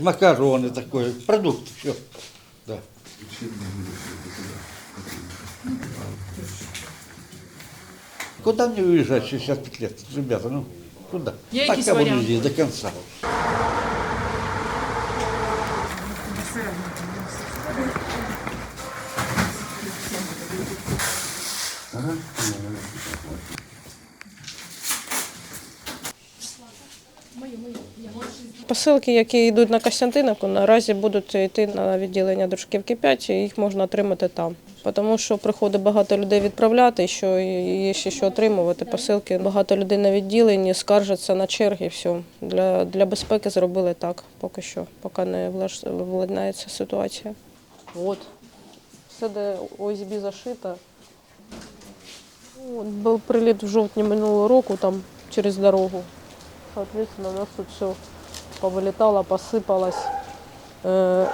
Макароны такое, продукт, все. Да. Куда мне уезжать 65 лет, ребята, ну куда? Є Пока якісь буду варіанти? здесь до конца. Посилки, які йдуть на Костянтиновку, наразі будуть йти на відділення дружківки 5, і їх можна отримати там. Тому що приходить багато людей відправляти, що є ще що отримувати. Посилки багато людей на відділенні скаржаться на черги. Все для, для безпеки зробили так, поки що, поки не владнається ситуація. От все, де ОСБ зашито. От, був приліт в жовтні минулого року там через дорогу. Соответственно, у нас тут все повылетало, посыпалось. Э,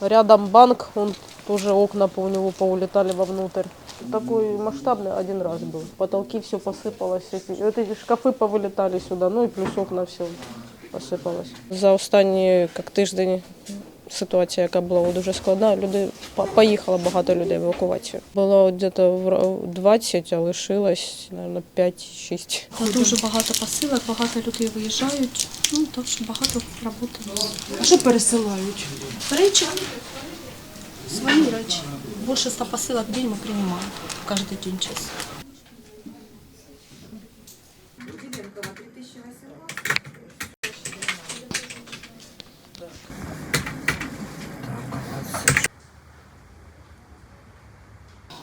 Рядом банк, он тоже окна по у него поулетали вовнутрь. Такой масштабный один раз был. Потолки все посыпалось, эти, вот эти шкафы повылетали сюда, ну и плюс окна все посипалось. За останні як тиждень ситуація, яка була дуже складна, люди поїхало багато людей в евакуацію. Було десь 20, а лишилось, мабуть, 5-6. Та дуже багато посилок, багато людей виїжджають. Ну так що багато роботи. А що пересилають? Речі, свої речі. Більше 100 посилок в день ми приймаємо кожен день час.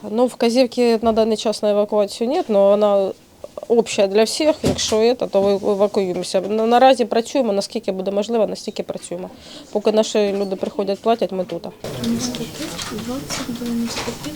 Ну, вказівки на даний час на евакуацію нет, але вона обща для всіх. Якщо це, то евакуюємося. Наразі працюємо, наскільки буде можливо, настільки працюємо. Поки наші люди приходять, платять, ми тут. 95, 20, 95.